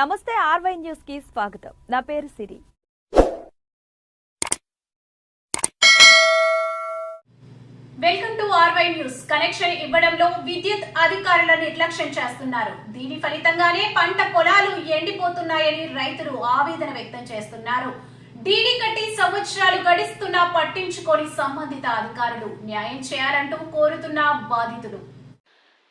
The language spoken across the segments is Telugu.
నమస్తే ఆర్వై న్యూస్కి స్వాగతం. నా పేరు Siri. Welcome to R Y news. Connection ఇవ్వడంలో విద్యుత్ అధికారుల నిర్లక్ష్యం చేస్తున్నారు. దీని ఫలితంగానే పంట పొలాలు ఎండిపోతున్నాయని రైతులు ఆవేదన వ్యక్తం చేస్తున్నారు. డీడీ కట్టి సంవత్సరాలు గడిస్తున్నా పట్టించుకొని సంబంధిత అధికారులు న్యాయం చేయాలంటూ కోరుతున్న బాధితులు.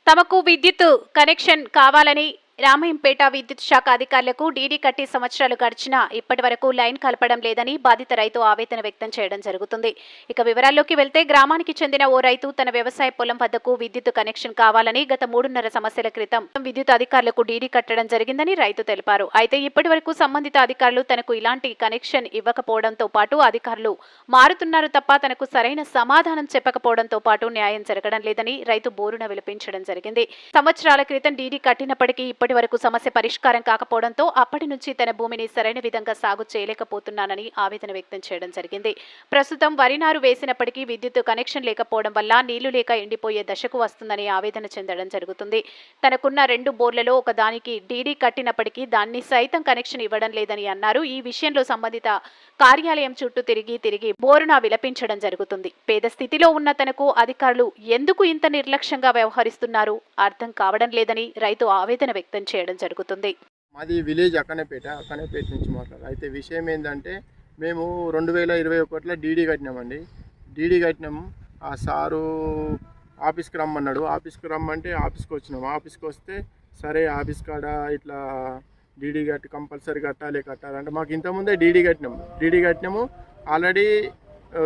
తమకు విద్యుత్ కనెక్షన్ కావాలని రామయంపేట విద్యుత్ శాఖ అధికారులకు డీడీ కట్టి సంవత్సరాలు గడిచినా ఇప్పటి వరకు లైన్ కలపడం లేదని బాధిత రైతు ఆవేదన వ్యక్తం చేయడం జరుగుతుంది. ఇక వివరాల్లోకి వెళ్తే గ్రామానికి చెందిన ఓ రైతు తన వ్యవసాయ పొలం వద్దకు విద్యుత్ కనెక్షన్ కావాలని గత మూడున్నర సంవత్సరాల క్రితం విద్యుత్ అధికారులకు డీడీ కట్టడం జరిగిందని రైతు తెలిపారు. అయితే ఇప్పటి వరకు సంబంధిత అధికారులు తనకు ఇలాంటి కనెక్షన్ ఇవ్వకపోవడంతో పాటు అధికారులు మారుతున్నారు తప్ప తనకు సరైన సమాధానం చెప్పకపోవడంతో పాటు న్యాయం జరగడం లేదని రైతు బోరున విలపించడం జరిగింది. సంవత్సరాల క్రితం డీడీ కట్టినప్పటికీ ఇప్పటి వరకు సమస్య పరిష్కారం కాకపోవడంతో అప్పటి నుంచి తన భూమిని సరైన విధంగా సాగు చేయలేకపోతున్నానని ఆవేదన వ్యక్తం చేయడం జరిగింది. ప్రస్తుతం వరి నారు వేసినప్పటికీ విద్యుత్ కనెక్షన్ లేకపోవడం వల్ల నీళ్ళు లేక ఎండిపోయే దశకు వస్తుందని ఆవేదన చెందడం జరుగుతుంది. తనకున్న రెండు బోర్లలో ఒక దానికి డీడీ కట్టినప్పటికీ దాన్ని సైతం కనెక్షన్ ఇవ్వడం లేదని అన్నారు. ఈ విషయంలో సంబంధిత కార్యాలయం చుట్టూ తిరిగి తిరిగి బోరున విలపించడం జరుగుతుంది. పేద స్థితిలో ఉన్న తనకు అధికారులు ఎందుకు ఇంత నిర్లక్ష్యంగా వ్యవహరిస్తున్నారు? అర్థం కావడం లేదని రైతు ఆవేదన వ్యక్తం చేయడం జరుగుతుంది. మాది విలేజ్ అక్కనేపేట అక్కనేపేట నుంచి మాట్లాడాలి అయితే విషయం ఏంటంటే మేము రెండు వేల ఇరవై ఒకటిలో డీడీ కట్టినామండి. డీడీ కట్టినాము ఆ సారు ఆఫీస్కి రమ్మన్నాడు. ఆఫీస్కి రమ్మంటే ఆఫీస్కి వచ్చినాము ఆఫీస్కి వస్తే సరే ఆఫీస్ కాడ ఇట్లా డీడీ కట్టి కంపల్సరీ కట్టాలి కట్టాలంటే మాకు ఇంతకుముందే డీడీ కట్టినాము డీడీ కట్టినాము. ఆల్రెడీ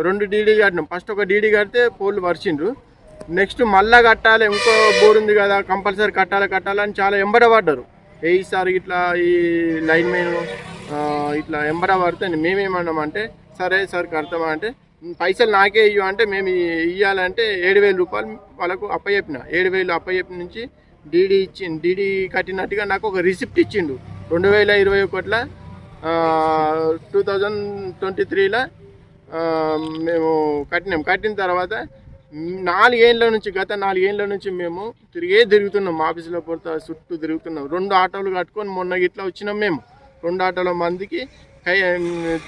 రెండు డీడీ కట్టినాం. ఫస్ట్ ఒక డీడీ కడితే పోల్ వర్చిండ్రు. నెక్స్ట్ మళ్ళా కట్టాలి ఇంకో బోర్ ఉంది కదా కంపల్సరీ కట్టాలి కట్టాలని చాలా ఎంబడబడ్డారు. ఏ సార్ ఇట్లా ఈ లైన్ మెయిన్ ఇట్లా ఎంబడ పడితే మేమేమన్నామంటే సరే సార్ కడతామా అంటే పైసలు నాకే ఇవ్వ అంటే మేము ఇవ్వాలంటే ఏడు వేల రూపాయలు వాళ్ళకు అప్పచెప్పిన. ఏడు వేలు అప్పచెప్పిన నుంచి డీడీ ఇచ్చి డీడీ కట్టినట్టుగా నాకు ఒక రిసిప్ట్ ఇచ్చిండు. రెండు వేల ఇరవై ఒకటిలో టూ థౌజండ్ ట్వంటీ త్రీలో మేము కట్టినాం. కట్టిన తర్వాత నాలుగేళ్ళ నాలుగేళ్ళ నుంచి గత నాలుగేళ్ళ నుంచి మేము తిరిగే తిరుగుతున్నాం ఆఫీసులో పోతా చుట్టూ తిరుగుతున్నాం. రెండు ఆటోలు కట్టుకొని మొన్న ఇట్లా వచ్చినాం మేము. రెండు ఆటోల మందికి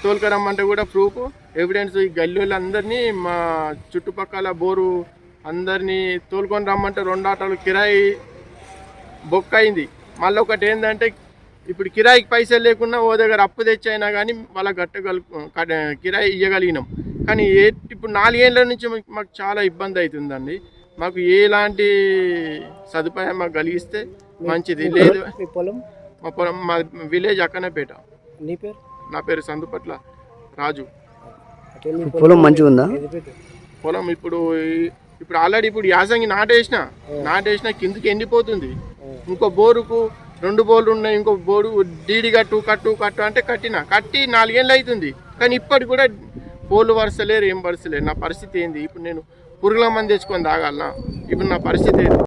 తోలుకరమ్మంటే కూడా ప్రూఫ్ ఎవిడెన్స్ ఈ గల్లీలందరినీ మా చుట్టుపక్కల బోరు అందరినీ తోలుకొని రమ్మంటే రెండు ఆటోలు కిరాయి బొక్క అయింది. మళ్ళీ ఒకటి ఏంటంటే ఇప్పుడు కిరాయికి పైసలు లేకుండా ఓ దగ్గర అప్పు తెచ్చైనా కానీ వాళ్ళ కట్టగలు కిరాయి ఇవ్వగలిగినాం కానీ ఏ ఇప్పుడు నాలుగేళ్ళ నుంచి మాకు- చాలా ఇబ్బంది అవుతుందండి. మాకు ఎలాంటి సదుపాయం మాకు కలిగిస్తే మంచిది. లేదు. మీ పొలం? మా పొలం మా విలేజ్ అక్కనేపేట నీ పేరు? నా పేరు సందుపట్ల రాజు. పొలం మంచిగా ఉందా? పొలం ఇప్పుడు ఇప్పుడు ఆల్రెడీ ఇప్పుడు యాసంగి నాటేసిన నాటేసిన కిందికి ఎండిపోతుంది. ఇంకో బోరుకు రెండు బోర్లు ఉన్నాయి ఇంకో బోరు డీడి కట్టు కట్టు కట్టు అంటే కట్టిన. కట్టి నాలుగేళ్ళు అవుతుంది. కానీ ఇప్పటికి కూడా పోలు వరుసలేరు ఏం వరుసలేరు నా పరిస్థితి ఏంది? ఇప్పుడు నేను పురుగుల మంది తెచ్చుకొని తాగాలనా? ఇప్పుడు నా పరిస్థితి ఏంది?